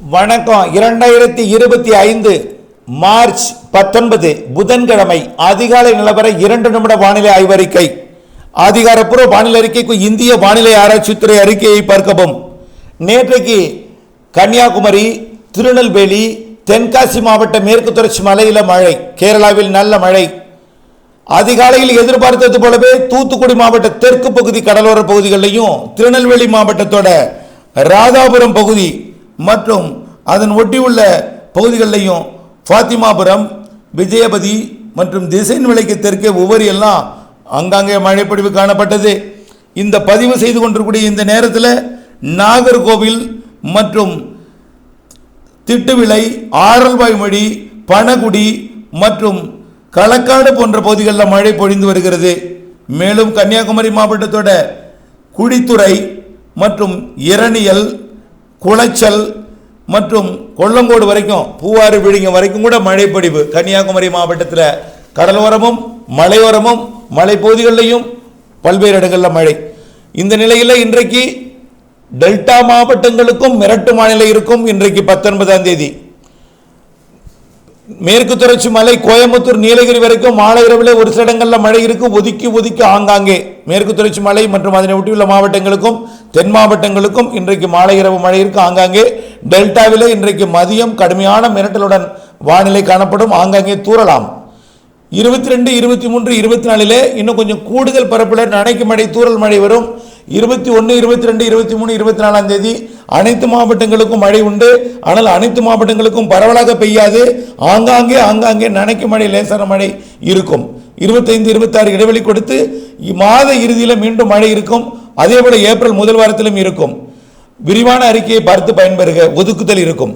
வணக்கம். இரண்டாயிரத்தி இருபத்தி ஐந்து மார்ச் பத்தொன்பது புதன்கிழமை அதிகாலை நிலவர இரண்டு நிமிட வானிலை ஆய்வறிக்கை. அதிகாரப்பூர்வ வானிலை அறிக்கைக்கு இந்திய வானிலை ஆராய்ச்சித்துறை அறிக்கையை பார்க்கவும். நேற்றைக்கு கன்னியாகுமரி திருநெல்வேலி தென்காசி மாவட்ட மேற்கு தொடர்ச்சி மலையில் மழை கேரளாவில் நல்ல மழை. அதிகாலையில் எதிர்பார்த்தது போலவே தூத்துக்குடி மாவட்ட தெற்கு பகுதி கடலோர பகுதிகளிலையும் திருநெல்வேலி மாவட்டத்தோட ராதாபுரம் பகுதி மற்றும் அதன் ஒட்டியுள்ள பகுதிகளிலையும் ஃபாத்திமாபுரம் விஜயபதி மற்றும் திசைன் விலைக்கு தெற்கே உபரி எல்லாம் அங்கங்கே மழைப்பொழிவு காணப்பட்டது. இந்த பதிவு செய்து கொண்டிருக்கூடிய இந்த நேரத்தில் நாகர்கோவில் மற்றும் திட்டுவிளை ஆரல்வாய்மொழி பனகுடி மற்றும் களக்காடு போன்ற பகுதிகளில் மழை பொழிந்து வருகிறது. மேலும் கன்னியாகுமரி மாவட்டத்தோட குழித்துறை மற்றும் இரணியல் குளச்சல் மற்றும் கொல்லங்கோடு வரைக்கும் பூவாறு விழிங்க வரைக்கும் கூட மழை பொழிவு கன்னியாகுமரி மாவட்டத்தில் கடலோரமும் மலையோரமும் மலைப்பகுதிகளிலையும் பல்வேறு இடங்களில் மழை. இந்த நிலையில் இன்றைக்கு டெல்டா மாவட்டங்களுக்கும் மிரட்டு வானிலை இருக்கும் இன்றைக்கு பத்தொன்பதாம் தேதி. மேற்கு தொடர்ச்சி மலை கோயம்புத்தூர் நீலகிரி வரைக்கும் மாலை இரவில் ஒரு சில இடங்களில் மழை இருக்கும் ஒதுக்கி ஒதுக்கி ஆங்காங்கே மேற்கு தொடர்ச்சி மலை மற்றும் அதனை ஒட்டியுள்ள மாவட்டங்களுக்கும் தென் மாவட்டங்களுக்கும் இன்றைக்கு மாலை இரவு மழை இருக்கும் ஆங்காங்கே டெல்டாவிலே இன்றைக்கு மதியம் கடுமையான மிரட்டலுடன் வானிலை காணப்படும். ஆங்காங்கே தூறலாம். இருபத்தி ரெண்டு இருபத்தி மூன்று இருபத்தி நாலிலே இன்னும் கொஞ்சம் கூடுதல் பரப்பில் நனைக்கு மழை தூறல் மழை வரும். இருபத்தி ஒன்று இருபத்தி ரெண்டு இருபத்தி மூணு இருபத்தி நாலாம் தேதி அனைத்து மாவட்டங்களுக்கும் மழை உண்டு. ஆனால் அனைத்து மாவட்டங்களுக்கும் பரவலாக பெய்யாது. ஆங்காங்கே ஆங்காங்கே நனைக்கும் மழை லேசான மழை இருக்கும். இருபத்தைந்து இருபத்தாறு இடைவெளி கொடுத்து மாத இறுதியில் மீண்டும் மழை இருக்கும். அதே போல ஏப்ரல் முதல் வாரத்திலும் இருக்கும். விரிவான அறிக்கையை பார்த்து பயன்பெறுக. ஒதுக்குதல் இருக்கும்.